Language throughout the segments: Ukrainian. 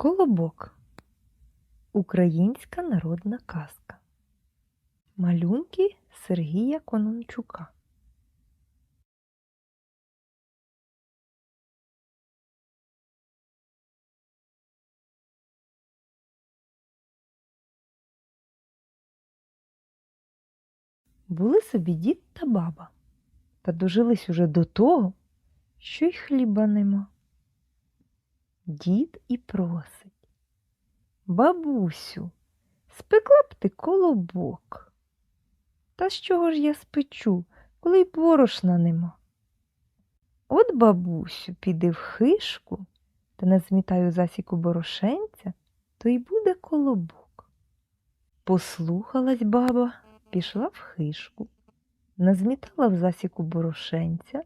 Колобок. Українська народна казка. Малюнки Сергія Конончука. Були собі дід та баба, та дожились уже до того, що й хліба нема. Дід і просить. Бабусю, спекла б ти колобок. Та з чого ж я спечу, коли й борошна нема? От, бабусю, піди в хишку та назмітаю засіку борошенця, то й буде колобок. Послухалась баба, пішла в хишку, назмітала в засіку борошенця,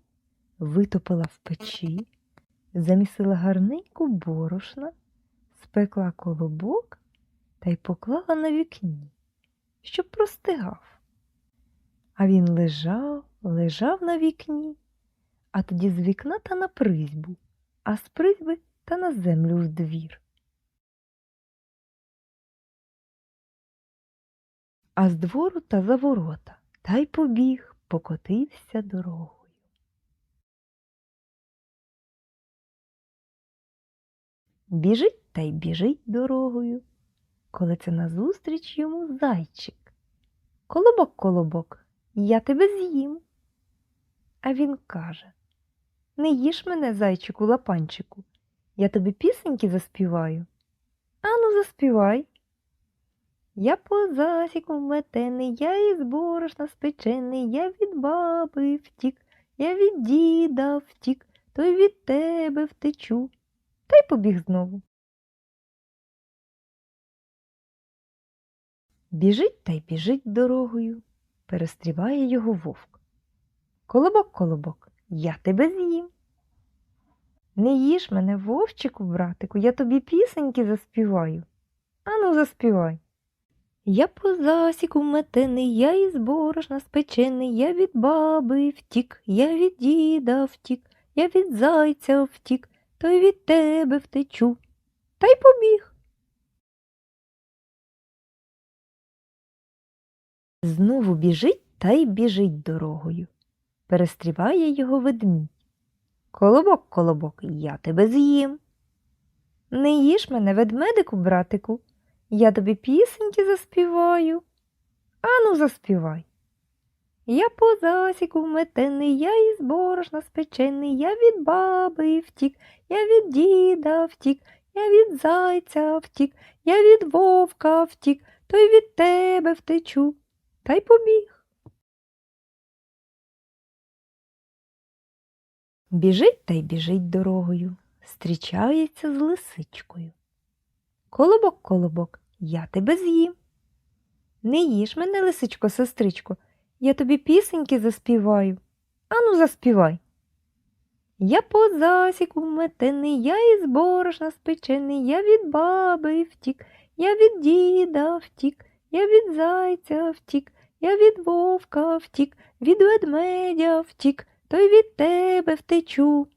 витопила в печі, замісила гарненьку борошна, спекла колобок та й поклала на вікні, щоб простигав. А він лежав, лежав на вікні, а тоді з вікна та на призьбу, а з призьби та на землю в двір. А з двору та за ворота та й побіг, покотився дорогою. Біжить та й біжить дорогою, коли це назустріч йому зайчик. Колобок, колобок, я тебе з'їм. А він каже Не їж мене, зайчику лапанчику, я тобі пісеньки заспіваю. Ану, заспівай. Я по засіку метений, я із борошна спечений, я від баби втік, я від діда втік, то й від тебе втечу. Побіг знову. Біжить та й біжить дорогою, перестріває його вовк. Колобок, колобок, я тебе з'їм. Не їж мене, вовчику, братику, я тобі пісеньки заспіваю. Ану, заспівай. Я по засіку метений, я із борошна спечений, я від баби втік, я від діда втік, я від зайця втік, то й від тебе втечу. Та й побіг. Знову біжить та й біжить дорогою. Перестріває його ведмідь. Колобок, колобок, я тебе з'їм. Не їж мене, ведмедику, братику, я тобі пісеньки заспіваю. Ану, заспівай. Я по засіку метений, я із борошна спечений, я від баби втік, я від діда втік, я від зайця втік, я від вовка втік, то й від тебе втечу, та й побіг. Біжить та й біжить дорогою, зустрічається з лисичкою. Колобок, колобок, я тебе з'їм. Не їж мене, лисичко, сестричко, я тобі пісеньки заспіваю. Ану, заспівай. Я по засіку метений, я із борошна спечений, я від баби втік, я від діда втік, я від зайця втік, я від вовка втік, від ведмедя втік, то й від тебе втечу.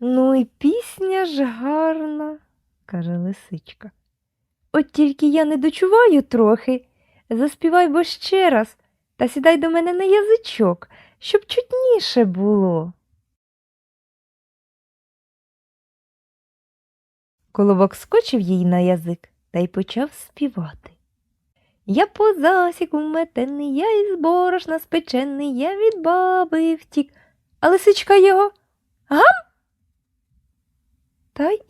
Ну і пісня ж гарна, каже лисичка. От тільки я не дочуваю трохи. Заспівай бо ще раз та сідай до мене на язичок, щоб чутніше було. Колобок скочив їй на язик та й почав співати. Я по засіку метений, я із борошна спечений, я від баби втік, а лисичка його гам та й